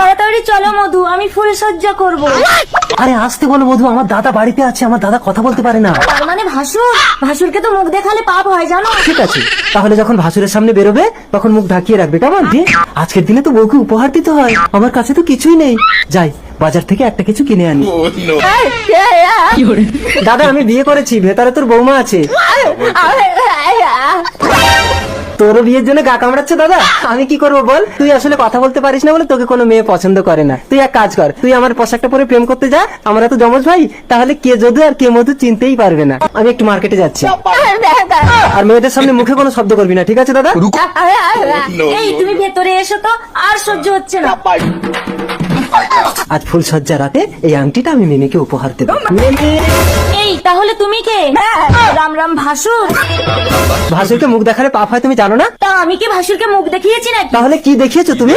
তাড়াতাড়ি চলো মধু আমি ফুল সজ্জা করব। আরে আসতে বলো মধু আমার দাদা বাড়িতে আছে আমার দাদা কথা বলতে পারে না। তার মানে ভাসুর? ভাসুরকে তো মুখ দেখালে পাপ হয় জানো? ঠিক আছে তাহলে যখন ভাসুরের সামনে বেরোবে তখন মুখ ঢাকিয়ে রাখবে কেমন? দিয়ে আজকের দিনে তো বউকে উপহার দিতে হয় আমার কাছে তো কিছুই নেই। যাই বাজার থেকে একটা কিছু কিনে আনি। দাদা আমি বিয়ে করেছি ভেতরে তোর বৌমা আছে। তোরও বিয়ের জন্য গা কামড়াচ্ছে দাদা? আমি কি করব বল? তুই আসলে কথা বলতে পারিস না বলে তোকে কোনো মেয়ে পছন্দ করে না। তুই এক কাজ কর তুই আমার পোশাকটা পরে প্রেম করতে যা। আমরা তো জমজ ভাই তাহলে কে যদু আর কে মধু চিনতেই পারবে না। আমি একটু মার্কেটে যাচ্ছি। আর মেয়েদের সামনে মুখে কোনো শব্দ করবি না ঠিক আছে দাদা? এই তুমি ভেতরে এসো তো আর সহ্য হচ্ছে না। আজ ফুল সজ্জা রাতে এই আংটিটা আমি মিমিকে উপহার দেবো। এই তাহলে তুমি কে? রাম রাম ভাসুর। ভাসুরকে মুখ দেখালে পাপ হয় তুমি জানো না? তা আমি কি ভাসুরকে মুখ দেখিয়েছি না তাহলে কি দেখিয়েছো তুমি?